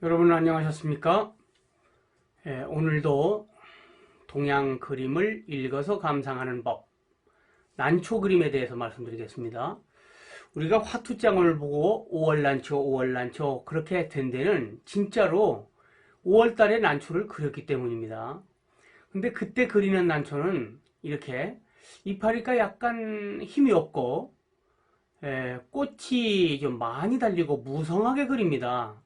여러분 안녕하셨습니까? 예, 오늘도 동양 그림을 읽어서 감상하는 법 난초 그림에 대해서 말씀드리겠습니다. 우리가 화투장을 보고 5월 난초, 5월 난초 그렇게 된 데는 진짜로 5월 달에 난초를 그렸기 때문입니다. 근데 그때 그리는 난초는 이렇게 이파리가 약간 힘이 없고 예, 꽃이 좀 많이 달리고 무성하게 그립니다.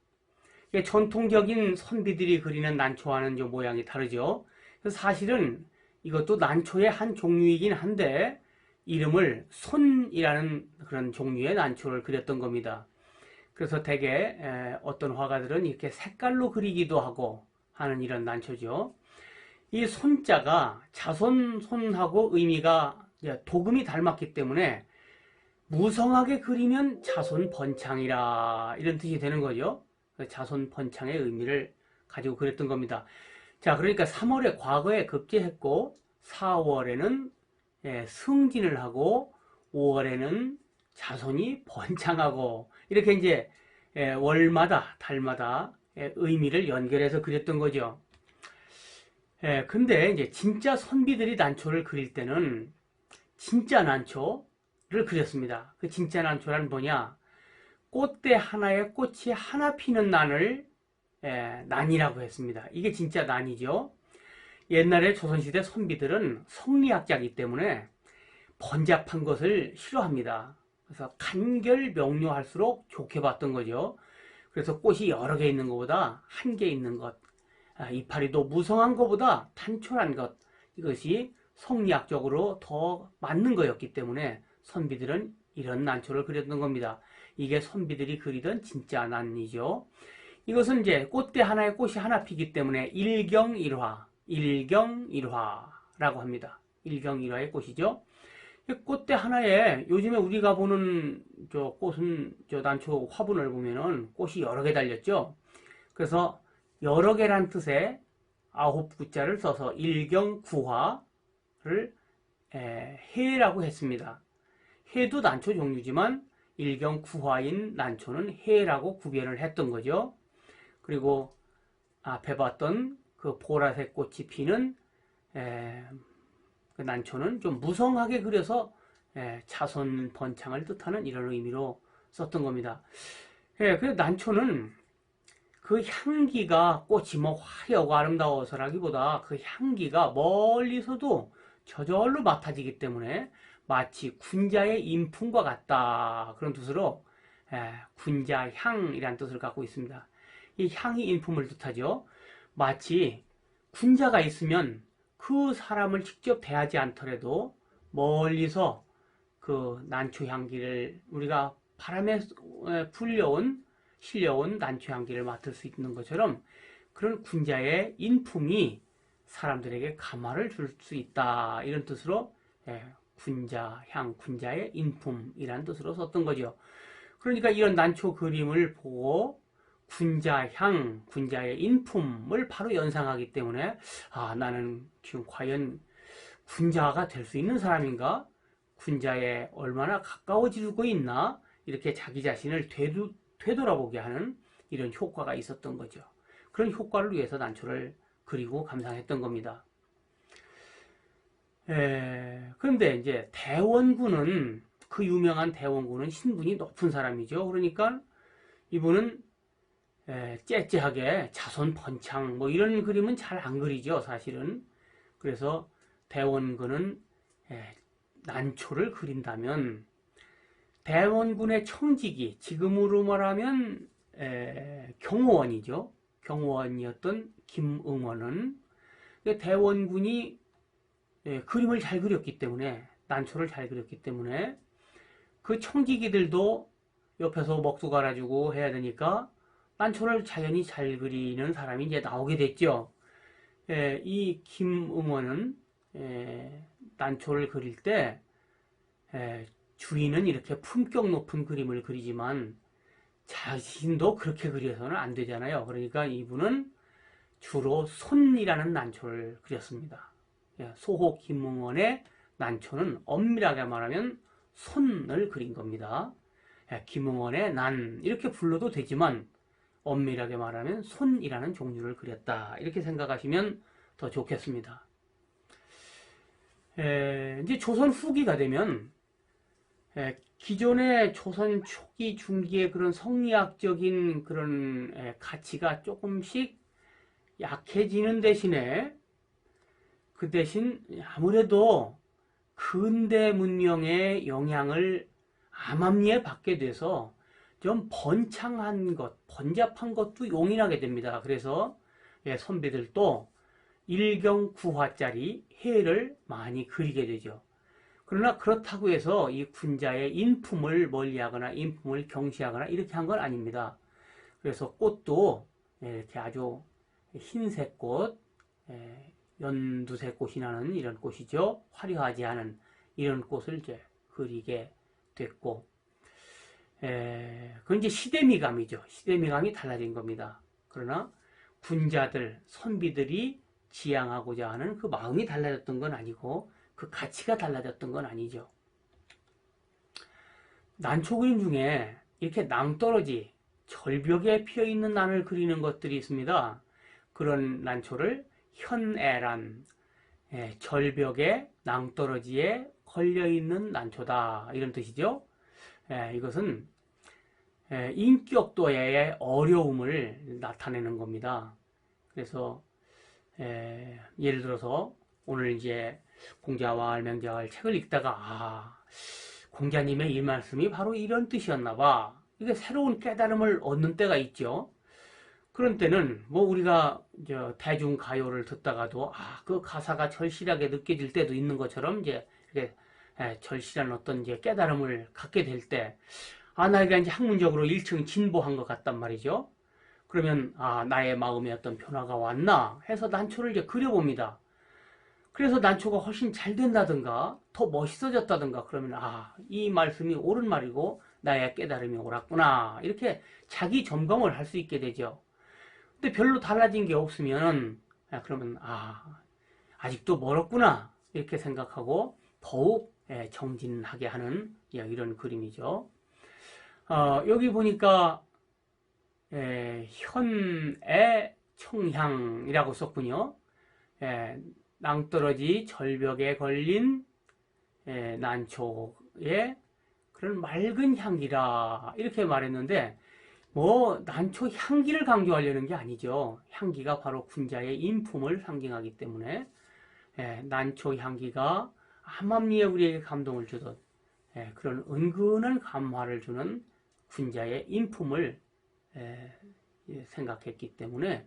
전통적인 선비들이 그리는 난초와는 좀 모양이 다르죠. 사실은 이것도 난초의 한 종류이긴 한데 이름을 손이라는 그런 종류의 난초를 그렸던 겁니다. 그래서 대개 어떤 화가들은 이렇게 색깔로 그리기도 하고 하는 이런 난초죠. 이 손자가 자손 손하고 의미가 도금이 닮았기 때문에 무성하게 그리면 자손 번창이라 이런 뜻이 되는 거죠. 그 자손 번창의 의미를 가지고 그랬던 겁니다. 자, 그러니까 3월에 과거에 급제했고 4월에는 예, 승진을 하고 5월에는 자손이 번창하고 이렇게 이제 예, 월마다 달마다 예, 의미를 연결해서 그렸던 거죠. 예, 근데 이제 진짜 선비들이 난초를 그릴 때는 진짜 난초를 그렸습니다. 그 진짜 난초란 뭐냐? 꽃대 하나에 꽃이 하나 피는 난을 예, 난이라고 했습니다. 이게 진짜 난이죠. 옛날에 조선시대 선비들은 성리학자이기 때문에 번잡한 것을 싫어합니다. 그래서 간결 명료할수록 좋게 봤던 거죠. 그래서 꽃이 여러 개 있는 것보다 한 개 있는 것, 아, 이파리도 무성한 것보다 단촐한 것, 이것이 성리학적으로 더 맞는 거였기 때문에 선비들은 이런 난초를 그렸던 겁니다. 이게 선비들이 그리던 진짜 난이죠. 이것은 이제 꽃대 하나에 꽃이 하나 피기 때문에 일경일화, 일경일화라고 합니다. 일경일화의 꽃이죠. 꽃대 하나에 요즘에 우리가 보는 저 꽃은 저 난초 화분을 보면은 꽃이 여러 개 달렸죠. 그래서 여러 개란 뜻의 아홉 구자를 써서 일경구화를 해라고 했습니다. 해도 난초 종류지만 일경 구화인 난초는 해라고 구별을 했던 거죠. 그리고 앞에 봤던 그 보라색 꽃이 피는 에, 그 난초는 좀 무성하게 그려서 에, 자손 번창을 뜻하는 이런 의미로 썼던 겁니다. 예, 그 난초는 그 향기가 꽃이 뭐 화려하고 아름다워서라기보다 그 향기가 멀리서도 저절로 맡아지기 때문에 마치 군자의 인품과 같다 그런 뜻으로 예, 군자향이라는 뜻을 갖고 있습니다. 이 향이 인품을 뜻하죠. 마치 군자가 있으면 그 사람을 직접 대하지 않더라도 멀리서 그 난초 향기를 우리가 바람에 불려온 실려온 난초 향기를 맡을 수 있는 것처럼 그런 군자의 인품이 사람들에게 감화를 줄 수 있다 이런 뜻으로 예, 군자, 향, 군자의 인품이라는 뜻으로 썼던 거죠. 그러니까 이런 난초 그림을 보고 군자, 향, 군자의 인품을 바로 연상하기 때문에 아 나는 지금 과연 군자가 될 수 있는 사람인가? 군자에 얼마나 가까워지고 있나? 이렇게 자기 자신을 되도, 되돌아보게 하는 이런 효과가 있었던 거죠. 그런 효과를 위해서 난초를 그리고 감상했던 겁니다. 에, 그런데 이제 대원군은 그 유명한 대원군은 신분이 높은 사람이죠. 그러니까 이분은 에, 째째하게 자손 번창 뭐 이런 그림은 잘 안 그리죠. 사실은 그래서 대원군은 에, 난초를 그린다면 대원군의 청직이 지금으로 말하면 에, 경호원이죠. 경호원이었던 김응원은 대원군이 예, 그림을 잘 그렸기 때문에 난초를 잘 그렸기 때문에 그 청지기들도 옆에서 먹수 갈아주고 해야 되니까 난초를 자연히 잘 그리는 사람이 이제 나오게 됐죠. 예, 이 김응원은 예, 난초를 그릴 때 예, 주인은 이렇게 품격 높은 그림을 그리지만 자신도 그렇게 그려서는 안 되잖아요. 그러니까 이분은 주로 손이라는 난초를 그렸습니다. 예, 소호 김응원의 난초는 엄밀하게 말하면 손을 그린 겁니다. 예, 김응원의 난 이렇게 불러도 되지만 엄밀하게 말하면 손이라는 종류를 그렸다. 이렇게 생각하시면 더 좋겠습니다. 에, 이제 조선 후기가 되면 에, 기존의 조선 초기 중기의 그런 성리학적인 그런 에, 가치가 조금씩 약해지는 대신에 그 대신 아무래도 근대 문명의 영향을 암암리에 받게 돼서 좀 번창한 것, 번잡한 것도 용인하게 됩니다. 그래서 예, 선비들도 일경 구화짜리 해를 많이 그리게 되죠. 그러나 그렇다고 해서 이 군자의 인품을 멀리하거나 인품을 경시하거나 이렇게 한 건 아닙니다. 그래서 꽃도 예, 이렇게 아주 흰색 꽃, 예, 연두색 꽃이 나는 이런 꽃이죠. 화려하지 않은 이런 꽃을 이제 그리게 됐고, 에, 그건 이제 시대미감이죠. 시대미감이 달라진 겁니다. 그러나 군자들, 선비들이 지향하고자 하는 그 마음이 달라졌던 건 아니고 그 가치가 달라졌던 건 아니죠. 난초 그림 중에 이렇게 낭떠러지, 절벽에 피어 있는 난을 그리는 것들이 있습니다. 그런 난초를 현애란, 예, 절벽에 낭떠러지에 걸려 있는 난초다 이런 뜻이죠. 예, 이것은 예, 인격도의 어려움을 나타내는 겁니다. 그래서 예, 예를 들어서 오늘 이제 공자와알 명자와알 책을 읽다가 아 공자님의 이 말씀이 바로 이런 뜻이었나 봐. 이게 새로운 깨달음을 얻는 때가 있죠. 그런 때는 뭐 우리가 저 대중 가요를 듣다가도 아 그 가사가 절실하게 느껴질 때도 있는 것처럼 이제 이렇게 예, 절실한 어떤 이제 깨달음을 갖게 될 때, 아, 나이가 이제 학문적으로 일층 진보한 것 같단 말이죠. 그러면, 아, 나의 마음에 어떤 변화가 왔나 해서 난초를 이제 그려봅니다. 그래서 난초가 훨씬 잘 된다든가, 더 멋있어졌다든가, 그러면, 아, 이 말씀이 옳은 말이고, 나의 깨달음이 옳았구나. 이렇게 자기 점검을 할 수 있게 되죠. 근데 별로 달라진 게 없으면, 아, 그러면, 아, 아직도 멀었구나. 이렇게 생각하고, 더욱 예, 정진하게 하는 예, 이런 그림이죠. 어, 여기 보니까 예, 현의 청향이라고 썼군요. 낭떠러지 절벽에 걸린 난초의 그런 맑은 향기라 이렇게 말했는데 뭐 난초 향기를 강조하려는 게 아니죠. 향기가 바로 군자의 인품을 상징하기 때문에 난초 향기가 암암리에 우리에게 감동을 주듯 예, 그런 은근한 감화를 주는 군자의 인품을 예, 예, 생각했기 때문에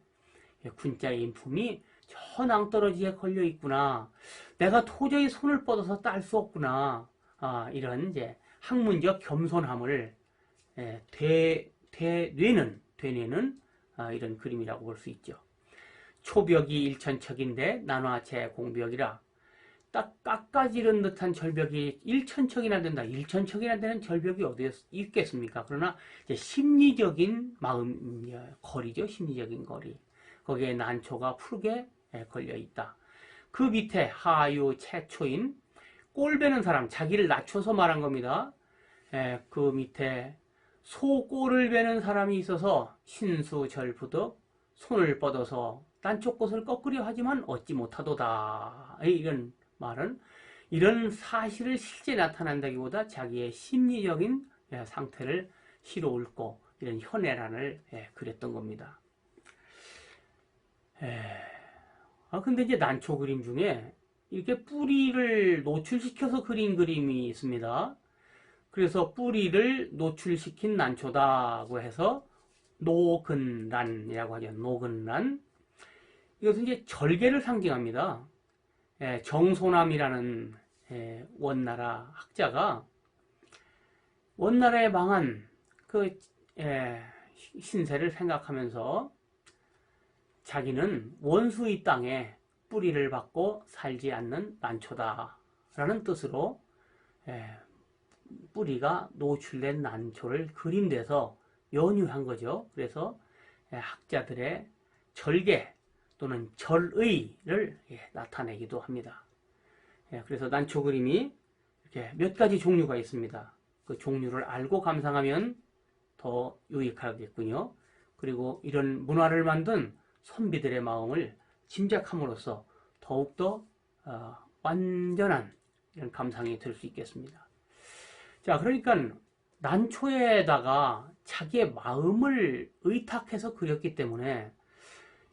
예, 군자의 인품이 저 낭떠러지에 걸려 있구나. 내가 도저히 손을 뻗어서 딸 수 없구나. 아, 이런 이제 학문적 겸손함을 예, 되, 되뇌는 되뇌는 아, 이런 그림이라고 볼 수 있죠. 초벽이 일천척인데 난화체 공벽이라 딱 깎아지른 듯한 절벽이 1천척이나 된다. 1천척이나 되는 절벽이 어디에 있겠습니까? 그러나 이제 심리적인 마음, 거리죠. 심리적인 거리. 거기에 난초가 푸르게 예, 걸려 있다. 그 밑에 하유 최초인 꼴 베는 사람, 자기를 낮춰서 말한 겁니다. 예, 그 밑에 소꼴을 베는 사람이 있어서 신수절부덕 손을 뻗어서 딴쪽꽃을 꺾으려 하지만 얻지 못하도다. 이런 말은 이런 사실을 실제 나타난다기보다 자기의 심리적인 예, 상태를 시로 읊고 이런 현애란을 예, 그렸던 겁니다. 에... 아 근데 이제 난초 그림 중에 이렇게 뿌리를 노출시켜서 그린 그림이 있습니다. 그래서 뿌리를 노출시킨 난초다고 해서 노근란이라고 하죠. 노근란. 이것은 이제 절개를 상징합니다. 예, 정소남이라는 예, 원나라 학자가 원나라에 망한 그 예, 신세를 생각하면서 자기는 원수의 땅에 뿌리를 받고 살지 않는 난초다라는 뜻으로 뿌리가 노출된 난초를 그림돼서 연유한 거죠. 그래서 학자들의 절개 또는 절의를 예, 나타내기도 합니다. 예, 그래서 난초 그림이 이렇게 몇 가지 종류가 있습니다. 그 종류를 알고 감상하면 더 유익하겠군요. 그 그리고 이런 문화를 만든 선비들의 마음을 짐작함으로써 더욱더 어, 완전한 이런 감상이 될 수 있겠습니다. 자, 그러니까 난초에다가 자기의 마음을 의탁해서 그렸기 때문에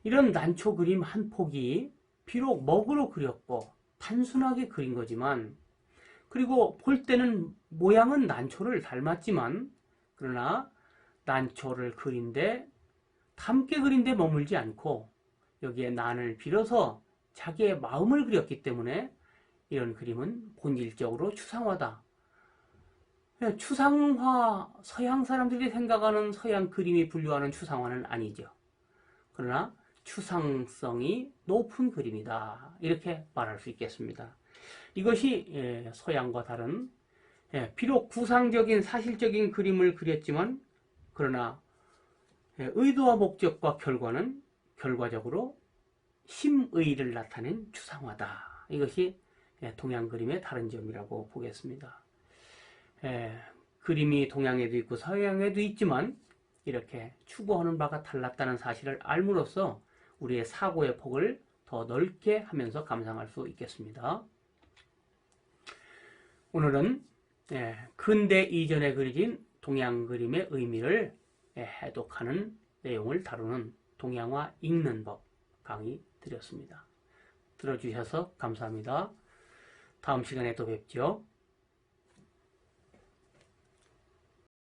이런 난초 그림 한 폭이 비록 먹으로 그렸고 단순하게 그린 거지만 그리고 볼 때는 모양은 난초를 닮았지만 그러나 난초를 그린데 함께 그린데 머물지 않고 여기에 난을 빌어서 자기의 마음을 그렸기 때문에 이런 그림은 본질적으로 추상화다. 추상화, 서양 사람들이 생각하는 서양 그림이 분류하는 추상화는 아니죠. 그러나 추상성이 높은 그림이다. 이렇게 말할 수 있겠습니다. 이것이 예, 서양과 다른 예, 비록 구상적인 사실적인 그림을 그렸지만 그러나 예, 의도와 목적과 결과는 결과적으로 심의를 나타낸 추상화다. 이것이 동양 그림의 다른 점이라고 보겠습니다. 에, 그림이 동양에도 있고 서양에도 있지만 이렇게 추구하는 바가 달랐다는 사실을 알므로써 우리의 사고의 폭을 더 넓게 하면서 감상할 수 있겠습니다. 오늘은 예, 근대 이전에 그려진 동양 그림의 의미를 예, 해독하는 내용을 다루는 동양화 읽는 법 강의 드렸습니다. 들어주셔서 감사합니다. 다음 시간에 또 뵙죠.